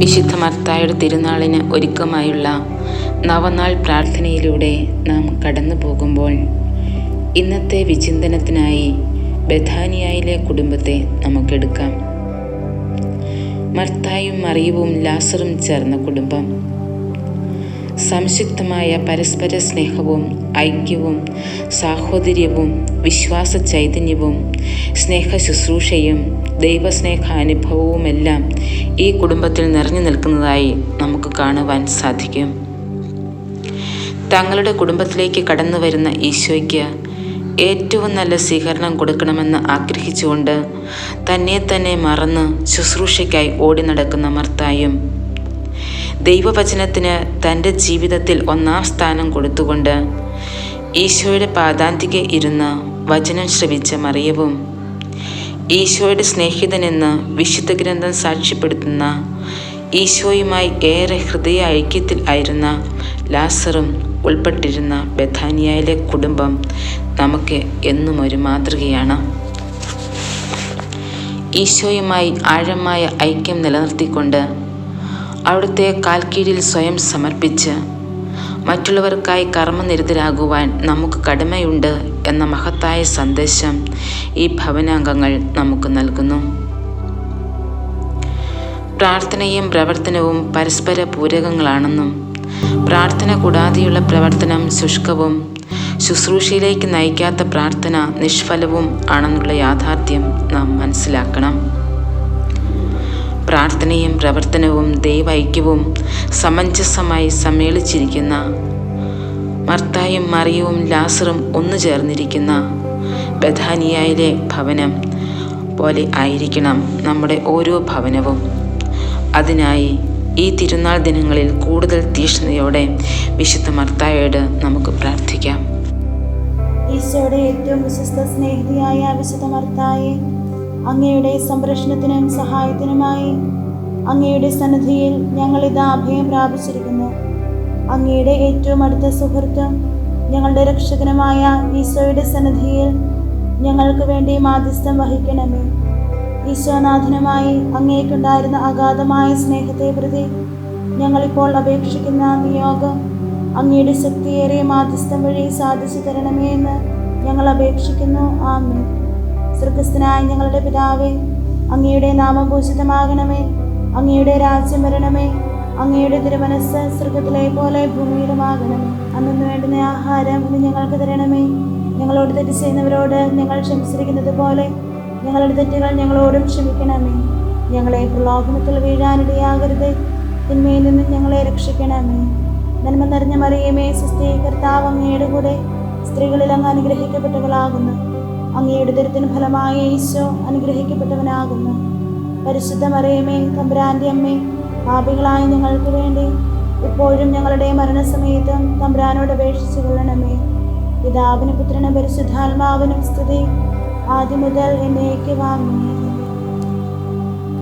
മർത്തായുടെ തിരുനാളിന് ഒരുക്കമായുള്ള നവനാൾ പ്രാർത്ഥനയിലൂടെ നാം കടന്നു പോകുമ്പോൾ ഇന്നത്തെ വിചിന്തനത്തിനായി ബഥാനിയായിലെ കുടുംബത്തെ നമുക്കെടുക്കാം. മർത്തായും മറിയവും ലാസറും ചേർന്ന കുടുംബം സംയുക്തമായ പരസ്പര സ്നേഹവും ഐക്യവും സാഹോദര്യവും വിശ്വാസ ചൈതന്യവും സ്നേഹ ശുശ്രൂഷയും ദൈവസ്നേഹാനുഭവവുമെല്ലാം ഈ കുടുംബത്തിൽ നിറഞ്ഞു നിൽക്കുന്നതായി നമുക്ക് കാണുവാൻ സാധിക്കും. തങ്ങളുടെ കുടുംബത്തിലേക്ക് കടന്നു വരുന്ന ഈശോയ്ക്ക് ഏറ്റവും നല്ല സ്വീകരണം കൊടുക്കണമെന്ന് ആഗ്രഹിച്ചുകൊണ്ട് തന്നെ തന്നെ മറന്ന് ശുശ്രൂഷയ്ക്കായി ഓടി നടക്കുന്ന മർത്തായും ദൈവവചനത്തിന് തന്റെ ജീവിതത്തിൽ ഒന്നാം സ്ഥാനം കൊടുത്തുകൊണ്ട് ഈശോയുടെ പാദാന്തിക ഇരുന്ന് വചനം ശ്രവിച്ച മറിയവും ഈശോയുടെ സ്നേഹിതനെന്ന് വിശുദ്ധ ഗ്രന്ഥം സാക്ഷ്യപ്പെടുത്തുന്ന ഈശോയുമായി ഏറെ ഹൃദയ ഐക്യത്തിൽ ആയിരുന്ന ലാസറും ഉൾപ്പെട്ടിരുന്ന ബഥാനിയയിലെ കുടുംബം നമുക്ക് എന്നും ഒരു മാതൃകയാണ്. ഈശോയുമായി ആഴമായ ഐക്യം നിലനിർത്തിക്കൊണ്ട് അവിടുത്തെ കാൽക്കീഴിൽ സ്വയം സമർപ്പിച്ച് മറ്റുള്ളവർക്കായി കർമ്മനിരതരാകുവാൻ നമുക്ക് കടമയുണ്ട് എന്ന മഹത്തായ സന്ദേശം ഈ ഭവനാംഗങ്ങൾ നമുക്ക് നൽകുന്നു. പ്രാർത്ഥനയും പ്രവർത്തനവും പരസ്പര പൂരകങ്ങളാണെന്നും പ്രാർത്ഥന കൂടാതെയുള്ള പ്രവർത്തനം ശുഷ്കവും ശുശ്രൂഷയിലേക്ക് നയിക്കാത്ത പ്രാർത്ഥന നിഷ്ഫലവും ആണെന്നുള്ള യാഥാർത്ഥ്യം നാം മനസ്സിലാക്കണം. പ്രാർത്ഥനയും പ്രവർത്തനവും ദൈവൈക്യവും സമഞ്ജസമായി സമ്മേളിച്ചിരിക്കുന്ന മർത്തായും മറിയവും ലാസറും ഒന്നു ചേർന്നിരിക്കുന്ന ബഥാനിയയിലെ ഭവനം പോലെ ആയിരിക്കണം നമ്മുടെ ഓരോ ഭവനവും. അതിനായി ഈ തിരുനാൾ ദിനങ്ങളിൽ കൂടുതൽ തീഷ്ണതയോടെ വിശുദ്ധ മർത്തായോട് നമുക്ക് പ്രാർത്ഥിക്കാം. ഈശോയുടെ ഏറ്റവും വിശ്വസ്ത സ്നേഹിതയായ വിശുദ്ധ മർത്തായെ അങ്ങയുടെ സംരക്ഷണത്തിനും സഹായത്തിനുമായി അങ്ങയുടെ സന്നിധിയിൽ ഞങ്ങളിതാ അഭയം പ്രാപിച്ചിരിക്കുന്നു. അങ്ങയുടെ ഏറ്റവും അടുത്ത സുഹൃത്തും ഞങ്ങളുടെ രക്ഷകനുമായ ഈശോയുടെ സന്നിധിയിൽ ഞങ്ങൾക്ക് വേണ്ടി മാധ്യസ്ഥം വഹിക്കണമേ. ഈശോനാഥനുമായി അങ്ങേക്കുണ്ടായിരുന്ന അഗാധമായ സ്നേഹത്തെ പ്രതി ഞങ്ങളിപ്പോൾ അപേക്ഷിക്കുന്ന നിയോഗം അങ്ങയുടെ ശക്തിയേറിയ മാധ്യസ്ഥം വഴി സാധിച്ചു തരണമേ എന്ന് ഞങ്ങൾ അപേക്ഷിക്കുന്നു. ആമേ സ്വർഗസ്ഥനായ ഞങ്ങളുടെ പിതാവേ അങ്ങയുടെ നാമം പൂജിതമാകണമേ അങ്ങയുടെ രാജ്യം വരണമേ അങ്ങയുടെ തിരുമനസ് സ്വർഗത്തിലെ പോലെ ഭൂമിയിലുമാകണമേ അന്നു വേണ്ടുന്ന ആഹാരം ഇന്ന് ഞങ്ങൾക്ക് തരണമേ. ഞങ്ങളോട് തെറ്റ് ചെയ്യുന്നവരോട് ഞങ്ങൾ ക്ഷമിച്ചിരിക്കുന്നത് പോലെ ഞങ്ങളുടെ തെറ്റുകൾ ഞങ്ങളോടും ക്ഷമിക്കണമേ. ഞങ്ങളെ പ്രലോഭനത്തിൽ വീഴാനിടയാകരുത്. തിന്മയിൽ നിന്നും ഞങ്ങളെ രക്ഷിക്കണമേ. നന്മ നിറഞ്ഞ മറിയമേ സുസ്ഥീകർത്താവ് അങ്ങയുടെ കൂടെ സ്ത്രീകളിൽ അങ്ങ് അനുഗ്രഹിക്കപ്പെട്ടവളാകുന്നു. അങ്ങയുടെ ദുരിതത്തിന് ഫലമായ ഈശോ അനുഗ്രഹിക്കപ്പെട്ടവനാകുന്നു. പരിശുദ്ധ മറിയമേ തമ്പുരാന്റെ അമ്മേ പാപികളായ ഞങ്ങൾക്ക് വേണ്ടി ഇപ്പോഴും ഞങ്ങളുടെ മരണസമയത്തും തമ്പുരാനോട് അപേക്ഷിച്ചു കൊള്ളണമേ. പിതാവിനും പുത്രനും പരിശുദ്ധാത്മാവിനും സ്തുതി. ആദ്യം മുതൽ എന്നേക്ക് വാങ്ങി.